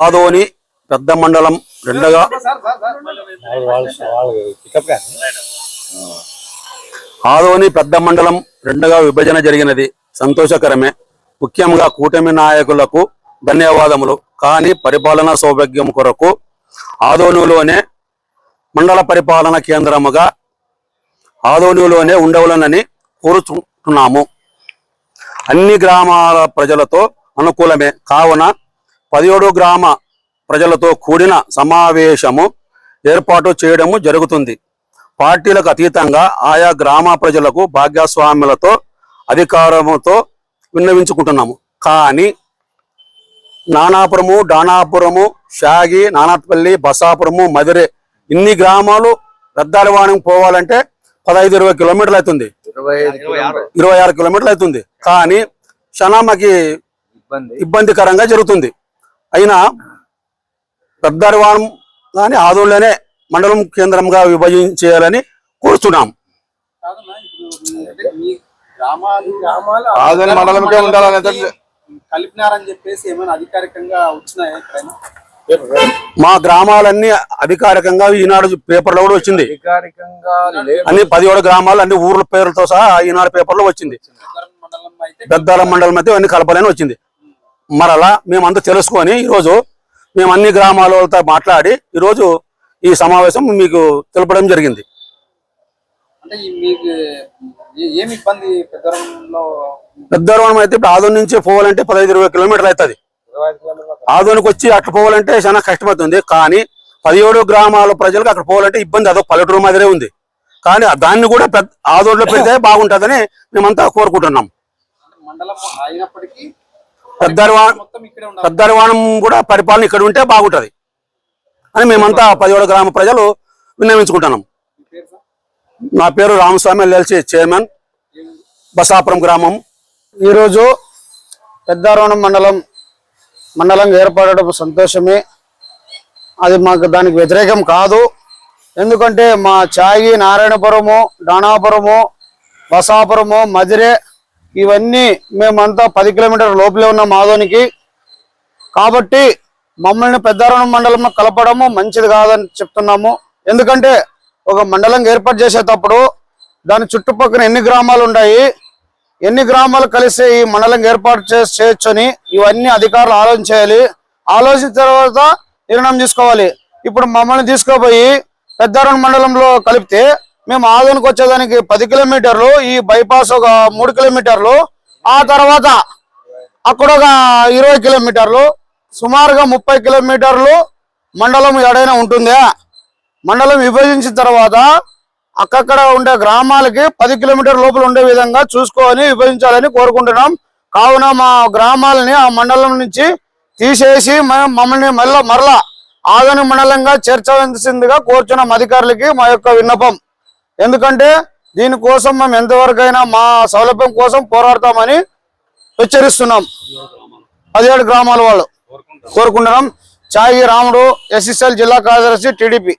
ఆదోని పెద్ద మండలం రెండగా. ఆదోని పెద్ద మండలం రెండగా విభజన జరిగినది. సంతోషకరమే. ముఖ్యంగా కూటమి నాయకులకు ధన్యవాదములు. కానీ పరిపాలనా సౌభాగ్యం కొరకు ఆదోనిలోనే మండల పరిపాలన కేంద్రముగా ఆదోనిలోనే ఉండవలనని కోరుచున్నాము అన్ని గ్రామాల ప్రజలతో అనుకూలమే. కావున పదిహేడు గ్రామ ప్రజలతో కూడిన సమావేశము ఏర్పాటు చేయడము జరుగుతుంది. పార్టీలకు అతీతంగా ఆయా గ్రామ ప్రజలకు భాగ్యస్వాములతో అధికారముతో విన్నవించుకుంటున్నాము. కానీ నానాపురము డానాపురము షాగి నానాత్పల్లి బసాపురము మదిరే ఇన్ని గ్రామాలు పెద్దాలవాణి పోవాలంటే పదహైదు ఇరవై కిలోమీటర్లు అవుతుంది. ఇరవై ఆరు కిలోమీటర్లు అవుతుంది. కానీ క్షణామకి ఇబ్బంది. ఇబ్బందికరంగా జరుగుతుంది. అయినా పెద్దరివాణం కానీ ఆదోళనే మండలం కేంద్రంగా విభజించేయాలని కోరుతున్నాం. మీ గ్రామాలు గ్రామాలు ఆదోని మండలంకే ఉండాలని అయితే- కలిపినారని చెప్పేసి ఏమైనా అధికారికంగా వచ్చినాయా ఎక్కడైనా? మా గ్రామాలన్నీ అధికారికంగా ఈనాడు పేపర్లో కూడా వచ్చింది. అధికారికంగా లేదు. అన్ని పదిహేడు గ్రామాలు అన్ని ఊర్ల పేర్లతో సహా ఈనాడు పేపర్లో వచ్చింది. పెద్దాల మండలం అయితే అన్ని కలపాలని వచ్చింది. మరలా మేమంతా తెలుసుకొని ఈరోజు మేము అన్ని గ్రామాలతో మాట్లాడి ఈరోజు ఈ సమావేశం మీకు తెలపడం జరిగింది. పెద్దవరం అయితే ఇప్పుడు ఆదోని నుంచి పోవాలంటే పదహైదు ఇరవై కిలోమీటర్లు అవుతుంది. ఆదోనికి వచ్చి అట్లా పోవాలంటే చాలా కష్టమవుతుంది. కానీ పదిహేడు గ్రామాల ప్రజలకు అక్కడ పోవాలంటే ఇబ్బంది. అదో పల్లెటూరు మాదిరే ఉంది. కానీ దాన్ని కూడా పెద్ద ఆదోడులో పెడితే బాగుంటుందని మేమంతా కోరుకుంటున్నాం. మండలం అయినప్పటికీ పెద్దరవా మొత్తం ఇక్కడే ఉండాలి. పెద్దరవాణం కూడా పరిపాలన ఇక్కడ ఉంటే బాగుంటది. అని మేమంతా పదిహేడు గ్రామ ప్రజలు విన్నవించుకుంటున్నాం. మీ పేరు సార్? నా పేరు రామస్వామి ఎల్ఎల్సి చైర్మన్. బసాపురం గ్రామం. ఈరోజు పెద్దారోణం మండలం మండలం ఏర్పడడం సంతోషమే. అది మాకు దానికి వ్యతిరేకం కాదు. ఎందుకంటే మా చాయి నారాయణపురము డానాపురము బసాపురము మదిరే ఇవన్నీ మేమంతా పది కిలోమీటర్ లోపలే ఉన్నాం మాధోనికి కాబట్టి మమ్మల్ని పెద్దారోణం మండలంలో కలపడము మంచిది కాదని చెప్తున్నాము. ఎందుకంటే ఒక మండలం ఏర్పాటు చేసేటప్పుడు దాని చుట్టుపక్కల ఎన్ని గ్రామాలు ఉన్నాయి ఎన్ని గ్రామాలు కలిసి ఈ మండలం ఏర్పాటు చేసి చేయొచ్చని ఇవన్నీ అధికారులు ఆలోచించాలి ఆలోచించిన తర్వాత నిర్ణయం తీసుకోవాలి. ఇప్పుడు మమ్మల్ని తీసుకుపోయి పెద్దారం మండలంలో కలిపితే మేము ఆదోనికి వచ్చేదానికి పది కిలోమీటర్లు ఈ బైపాస్ ఒక మూడు కిలోమీటర్లు. ఆ తర్వాత అక్కడ ఒక ఇరవై కిలోమీటర్లు సుమారుగా ముప్పై కిలోమీటర్లు మండలం ఎడైనా ఉంటుందా. మండలం విభజించిన తర్వాత అక్కక్కడ ఉండే గ్రామాలకి పది కిలోమీటర్ లోపల ఉండే విధంగా చూసుకొని విభజించాలని కోరుకుంటున్నాం. కావున మా గ్రామాలని ఆ మండలం నుంచి తీసేసి మ- మమ్మల్ని మళ్ళా మరలా ఆదోని మండలంగా చేర్చవలసిందిగా కోరుచున్నాం అధికారులకి మా యొక్క విన్నపం. ఎందుకంటే దీనికోసం మేము ఎంతవరకైనా మా సౌలభ్యం కోసం పోరాడతామని హెచ్చరిస్తున్నాం. పదిహేడు గ్రామాల వాళ్ళు కోరుకుంటున్నాం. చాయి రాముడు ఎస్ఎస్ఎల్ జిల్లా కార్యదర్శి టీడీపీ.